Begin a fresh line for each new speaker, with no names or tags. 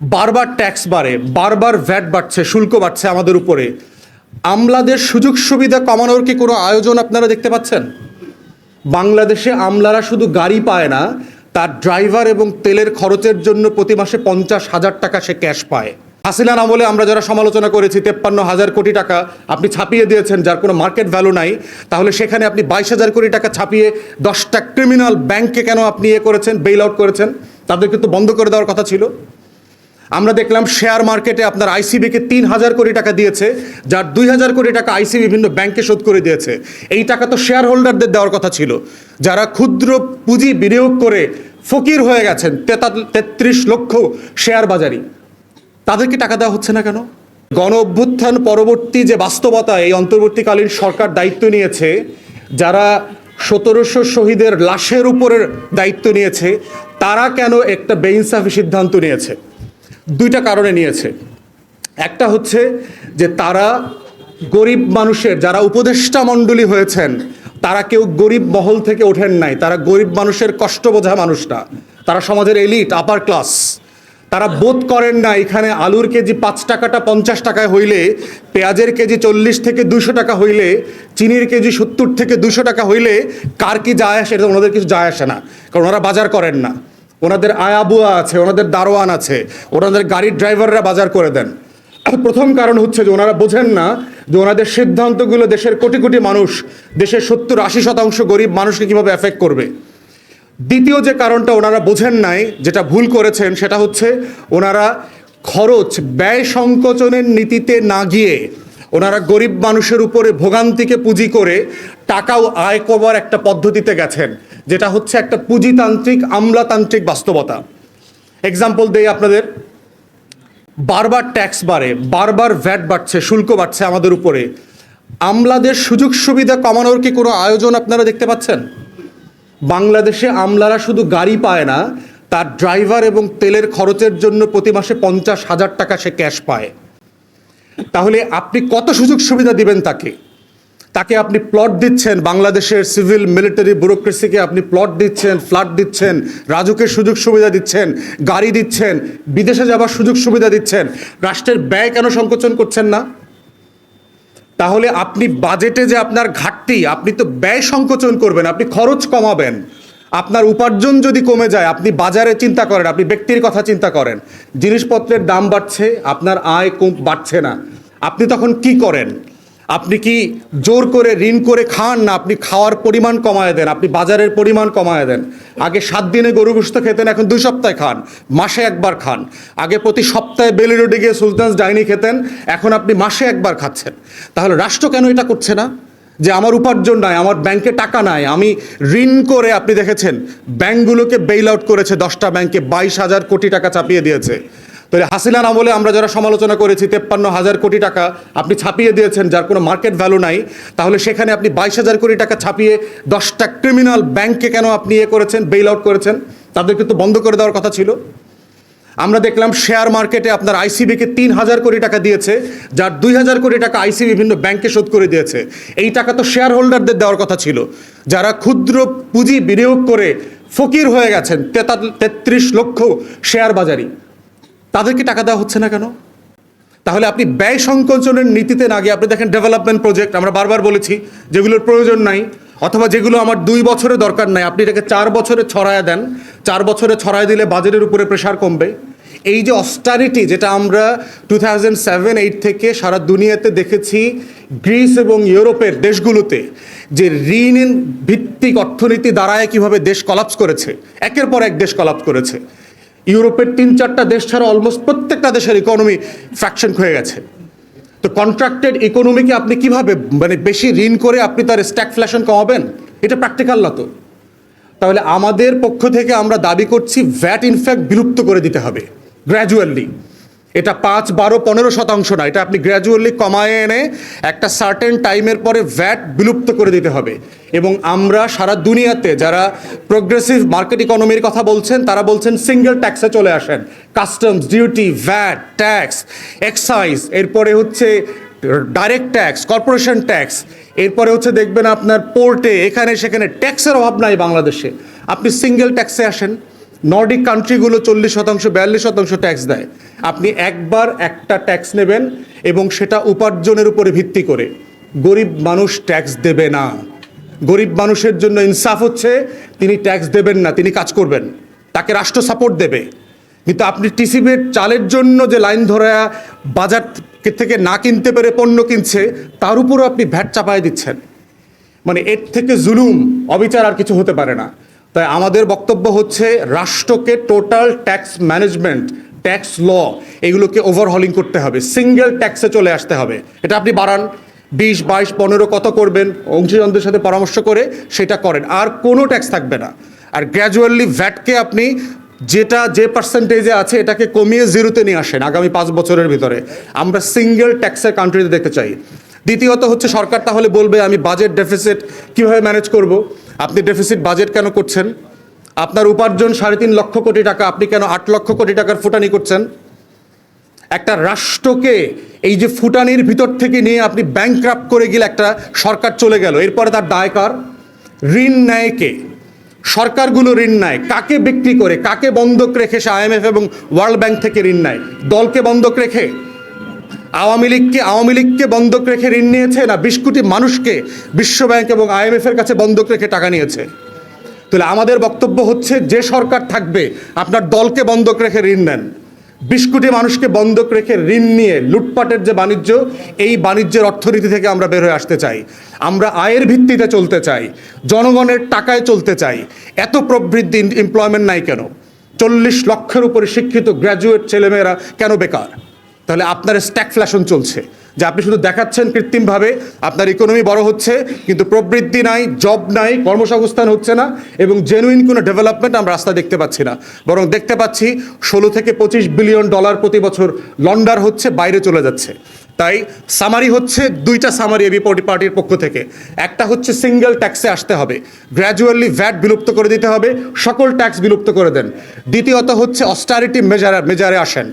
বারবার ট্যাক্স বাড়ে, বারবার ভ্যাট বাড়ছে, শুল্ক বাড়ছে আমাদের উপরে। আমলাদের সুযোগ সুবিধা কমানোর কি কোনো আয়োজন আপনারা দেখতে পাচ্ছেন? বাংলাদেশে আমলারা শুধু গাড়ি পায় না, তার ড্রাইভার এবং তেলের খরচের জন্য প্রতি মাসে পঞ্চাশ হাজার টাকা সে ক্যাশ পায়। হাসিনার আমলে আমরা যারা সমালোচনা করেছি, তেপ্পান্ন হাজার কোটি টাকা আপনি ছাপিয়ে দিয়েছেন, যার কোনো মার্কেট ভ্যালু নাই, তাহলে সেখানে আপনি বাইশ হাজার কোটি টাকা ছাপিয়ে দশটা ক্রিমিনাল ব্যাংকে কেন আপনি ইয়ে করেছেন, বেইল আউট করেছেন? তাদেরকে তো বন্ধ করে দেওয়ার কথা ছিল। আমরা দেখলাম শেয়ার মার্কেটে আপনার আইসিবিকে তিন হাজার কোটি টাকা দিয়েছে, যার দুই হাজার কোটি টাকা আইসিবি বিভিন্ন ব্যাংকে শোধ করে দিয়েছে। এই টাকা তো শেয়ার হোল্ডারদের দেওয়ার কথা ছিল। যারা ক্ষুদ্র পুঁজি বিনিয়োগ করে ফকির হয়ে গেছেন তেতা- তেত্রিশ লক্ষ শেয়ার বাজারি তাদেরকে টাকা দেওয়া হচ্ছে না কেন? গণ অভ্যুত্থান পরবর্তী যে বাস্তবতা, এই অন্তর্বর্তীকালীন সরকার দায়িত্ব নিয়েছে, যারা সতেরোশো শহীদের লাশের উপরের দায়িত্ব নিয়েছে, তারা কেন একটা বেইনসাফি সিদ্ধান্ত নিয়েছে? দুইটা কারণে নিয়েছে। একটা হচ্ছে যে তারা গরিব মানুষের, যারা উপদেষ্টা মণ্ডলী হয়েছেন, তারা কেউ গরিব মহল থেকে ওঠেন নাই। তারা গরিব মানুষের কষ্ট বোঝা মানুষটা। তারা সমাজের এলিট আপার ক্লাস তারা বোধ করেন না, এখানে আলুর কেজি পাঁচ টাকাটা পঞ্চাশ টাকায় হইলে, পেঁয়াজের কেজি চল্লিশ থেকে দুশো টাকা হইলে, চিনির কেজি সত্তর থেকে দুশো টাকা হইলে, কার কি যায় আসে? এটা ওনাদের কিছু যায় আসে না। কারণ ওনারা বাজার করেন না। ওনাদের আয়াবুয়া আছে, ওনাদের দারোয়ান আছে, ওনাদের গাড়ির ড্রাইভাররা বাজার করে দেন। প্রথম কারণ হচ্ছে যে ওনারা বোঝেন না যে ওনাদের সিদ্ধান্তগুলো দেশের কোটি কোটি মানুষ, দেশের সত্তর আশি শতাংশ গরিব মানুষকে কীভাবে এফেক্ট করবে। দ্বিতীয় যে কারণটা ওনারা বোঝেন নাই, যেটা ভুল করেছেন, সেটা হচ্ছে ওনারা খরচ, ব্যয় সংকোচনের নীতিতে না গিয়ে ওনারা গরিব মানুষের উপরে ভোগান্তিকে পুঁজি করে টাকাও আয় করবার একটা পদ্ধতিতে গেছেন। যেটা হচ্ছে একটা পুঁজিতান্ত্রিক, আমলাতান্ত্রিক বাস্তবতা। এক্সাম্পল দেই আপনাদের। বারবার ট্যাক্স বাড়ে, বারবার ভ্যাট বাড়ছে, শুল্ক বাড়ছে আমাদের উপরে। আমলাদের সুযোগ সুবিধা কমানোর কি কোনো আয়োজন আপনারা দেখতে পাচ্ছেন? বাংলাদেশে আমলারা শুধু গাড়ি পায় না, তার ড্রাইভার এবং তেলের খরচের জন্য প্রতি মাসে পঞ্চাশ হাজার টাকা সে ক্যাশ পায়। তাহলে আপনি কত সুযোগ সুবিধা দিবেন তাকে? তাকে আপনি প্লট দিচ্ছেন, বাংলাদেশের সিভিল মিলিটারি ব্যুরোক্রেসিকে আপনি প্লট দিচ্ছেন ফ্ল্যাট দিচ্ছেন রাজুকের সুযোগ সুবিধা দিচ্ছেন, গাড়ি দিচ্ছেন, বিদেশে যাবার সুযোগ সুবিধা দিচ্ছেন, রাষ্ট্রের ব্যয় কেন সংকোচন করছেন না? তাহলে আপনি বাজেটে যে আপনার ঘাটতি, আপনি তো ব্যয় সংকোচন করবেন, আপনি খরচ কমাবেন। আপনার উপার্জন যদি কমে যায়, আপনি বাজারে চিন্তা করেন, আপনি ব্যক্তির কথা চিন্তা করেন, জিনিসপত্রের দাম বাড়ছে, আপনার আয় কম বাড়ছে না। আপনি তখন কি করেন? আপনি কি জোর করে ঋণ করে খান না আপনি খাওয়ার পরিমাণ কমায় দেন? আপনি বাজারের পরিমাণ কমায় দেন। আগে সাত দিনে গরু গোস্ত খেতেন, এখন দুই সপ্তাহে খান, মাসে একবার খান। আগে প্রতি সপ্তাহে বেলি রোডে গিয়ে সুলতানস ডাইনি খেতেন, এখন আপনি মাসে একবার খাচ্ছেন। তাহলে রাষ্ট্র কেন এটা করছে না? যে আমার উপার্জন নাই, আমার ব্যাংকে টাকা নাই, আমি ঋণ করে আপনি দেখেছেন, ব্যাংকগুলোকে বেইল আউট করেছে, দশটা ব্যাংকে বাইশ হাজার কোটি টাকা চাপিয়ে দিয়েছে। তাহলে হাসিনার আমলে আমরা যারা সমালোচনা করেছি, তেপ্পান্ন হাজার কোটি টাকা আপনি ছাপিয়ে দিয়েছেন, যার কোনো মার্কেট ভ্যালু নাই, তাহলে সেখানে আপনি বাইশ হাজার কোটি টাকা ছাপিয়ে দশটা ক্রিমিনাল ব্যাংকে কেন আপনি ইয়ে করেছেন বেইল আউট করেছেন? তাদেরকে তো বন্ধ করে দেওয়ার কথা ছিল। আমরা দেখলাম শেয়ার মার্কেটে আপনার আইসিবিকে তিন হাজার কোটি টাকা দিয়েছে, যার দুই হাজার কোটি টাকা আইসিবি বিভিন্ন ব্যাংকে শোধ করে দিয়েছে। এই টাকা তো শেয়ার হোল্ডারদের দেওয়ার কথা ছিল। যারা ক্ষুদ্র পুঁজি বিনিয়োগ করে ফকির হয়ে গেছেন তেতা- তেত্রিশ লক্ষ শেয়ার বাজারি। তাদেরকে টাকা দেওয়া হচ্ছে না কেন? তাহলে আপনি ব্যয় সংকোচনের নীতিতে না গিয়ে আপনি দেখেন ডেভেলপমেন্ট প্রজেক্ট, আমরা বারবার বলেছি যেগুলোর প্রয়োজন নাই অথবা যেগুলো আমার দুই বছরে দরকার নাই, আপনি এটাকে চার বছরে ছড়ায় দেন, চার বছরে ছড়ায় দিলে বাজেটের উপরে প্রেশার কমবে। এই যে অস্টারিটি যেটা আমরা টু থাউজেন্ড সেভেন এইট থেকে সারা দুনিয়াতে দেখেছি, গ্রিস এবং ইউরোপের দেশগুলোতে, যে ঋণ ভিত্তিক অর্থনীতি দাঁড়ায় কীভাবে দেশ কলাপস করেছে, একের পর এক দেশ কলাপস করেছে। ইউরোপের তিন চারটা দেশ ছাড়া অলমোস্ট প্রত্যেকটা দেশের ইকোনমি ফ্র্যাকশন হয়ে গেছে। তো কন্ট্রাক্টেড ইকোনমিকে আপনি কীভাবে মানে বেশি ঋণ করে আপনি তার স্ট্যাকফ্লেশন কমাবেন? এটা প্র্যাকটিক্যাল না তো। তাহলে আমাদের পক্ষ থেকে আমরা দাবি করছি ভ্যাট ইনফ্যাক্ট বিলুপ্ত করে দিতে হবে গ্র্যাজুয়ালি এটা পাঁচ, বারো, পনেরো শতাংশ না, এটা আপনি গ্র্যাজুয়ালি কমায় এনে একটা সার্টেন টাইমের পরে ভ্যাট বিলুপ্ত করে দিতে হবে। এবং আমরা সারা দুনিয়াতে যারা প্রোগ্রেসিভ মার্কেট ইকোনমির কথা বলছেন, তারা বলছেন সিঙ্গেল ট্যাক্সে চলে আসেন। Customs duty VAT tax excise এরপরে হচ্ছে ডাইরেক্ট ট্যাক্স কর্পোরেশন ট্যাক্স এরপরে হচ্ছে দেখবেন আপনার পোর্টে এখানে সেখানে ট্যাক্সের অভাব নাই বাংলাদেশে। আপনি সিঙ্গেল ট্যাক্সে আসেন নর্ডিক কান্ট্রিগুলো চল্লিশ শতাংশ, বিয়াল্লিশ শতাংশ ট্যাক্স দেয়। আপনি একবার একটা ট্যাক্স নেবেন এবং সেটা উপার্জনের উপরে ভিত্তি করে। গরিব মানুষ ট্যাক্স দেবে না। গরিব মানুষের জন্য ইনসাফ হচ্ছে, তিনি ট্যাক্স দেবেন না, তিনি কাজ করবেন। তাকে রাষ্ট্র সাপোর্ট দেবে। কিন্তু আপনি টিসিবির চালের জন্য যে লাইন ধরা বাজার থেকে না কিনতে পেরে পণ্য কিনছে, তার উপরও আপনি ভ্যাট চাপায় দিচ্ছেন। মানে এর থেকে জুলুম, অবিচার আর কিছু হতে পারে না। তাই আমাদের বক্তব্য হচ্ছে রাষ্ট্রকে total tax management tax law এগুলোকে ওভারহলিং করতে হবে। সিঙ্গেল ট্যাক্সে চলে আসতে হবে। এটা আপনি বাড়ান। বিশ, বাইশ, পনেরো কত করবেন? অংশীদারদের সাথে পরামর্শ করে সেটা করেন। আর কোনো ট্যাক্স থাকবে না। আর গ্র্যাজুয়ালি ভ্যাটকে আপনি যেটা যে পার্সেন্টেজে আছে, এটাকে কমিয়ে জিরোতে নিয়ে আসেন আগামী পাঁচ বছরের ভিতরে। আমরা সিঙ্গেল ট্যাক্সের কান্ট্রিতে দেখতে চাই। দ্বিতীয়ত হচ্ছে সরকার তাহলে বলবে, আমি বাজেট ডেফিসিট কীভাবে ম্যানেজ করব? আপনি ডেফিসিট বাজেট কেন করছেন? আপনার উপার্জন সাড়ে তিন লক্ষ কোটি টাকা, আপনি কেন আট লক্ষ কোটি টাকার ফুটানি করছেন? একটা রাষ্ট্রকে এই যে ফুটানির ভিতর থেকে নিয়ে আপনি ব্যাংক্রাফ্ট করে গেলে একটা সরকার চলে গেল। এরপরে তার দায়কার ঋণ নেয় কে? সরকারগুলো ঋণ নেয়। কাকে বিক্রি করে? কাকে বন্ধক রেখে সে আইএমএফ এবং ওয়ার্ল্ড ব্যাংক থেকে ঋণ নেয়? দলকে বন্ধক রেখে? আওয়ামী লীগকে আওয়ামী লীগকে বন্ধক রেখে ঋণ নিয়েছে না বিশ কোটি মানুষকে বিশ্বব্যাংক এবং আইএমএফ এর কাছে বন্ধক রেখে টাকা নিয়েছে? তাহলে আমাদের বক্তব্য হচ্ছে, যে সরকার থাকবে, আপনার দলকে বন্ধক রেখে ঋণ নেন। বিশ কোটি মানুষকে বন্ধক রেখে ঋণ নিয়ে লুটপাটের যে বাণিজ্য, এই বাণিজ্যের অর্থনীতি থেকে আমরা বের হয়ে আসতে চাই। আমরা আয়ের ভিত্তিতে চলতে চাই, জনগণের টাকায় চলতে চাই। এত প্রবৃদ্ধি এমপ্লয়মেন্ট নাই কেন? চল্লিশ লক্ষের উপরে শিক্ষিত গ্র্যাজুয়েট ছেলেমেয়েরা কেন বেকার? তাহলে আপনার স্ট্যাকফ্ল্যাশন চলছে। যে আপনি শুধু দেখাচ্ছেন কৃত্রিমভাবে, আপনার ইকোনমি বড় হচ্ছে, কিন্তু প্রবৃদ্ধি নাই জব নাই, কর্মসংস্থান হচ্ছে না, এবং জেনুইন কোনো ডেভেলপমেন্ট আমরা রাস্তা দেখতে পাচ্ছি না। বরং দেখতে পাচ্ছি ষোলো থেকে পঁচিশ বিলিয়ন ডলার প্রতি বছর লন্ডার হচ্ছে, বাইরে চলে যাচ্ছে। তাই সামারি হচ্ছে দুইটা সামারি এবি পার্টির পক্ষ থেকে। একটা হচ্ছে সিঙ্গেল ট্যাক্সে আসতে হবে। গ্র্যাজুয়ালি ভ্যাট বিলুপ্ত করে দিতে হবে, সকল ট্যাক্স বিলুপ্ত করে দেন। দ্বিতীয়ত হচ্ছে অস্টারিটি মেজার মেজারে আসেন।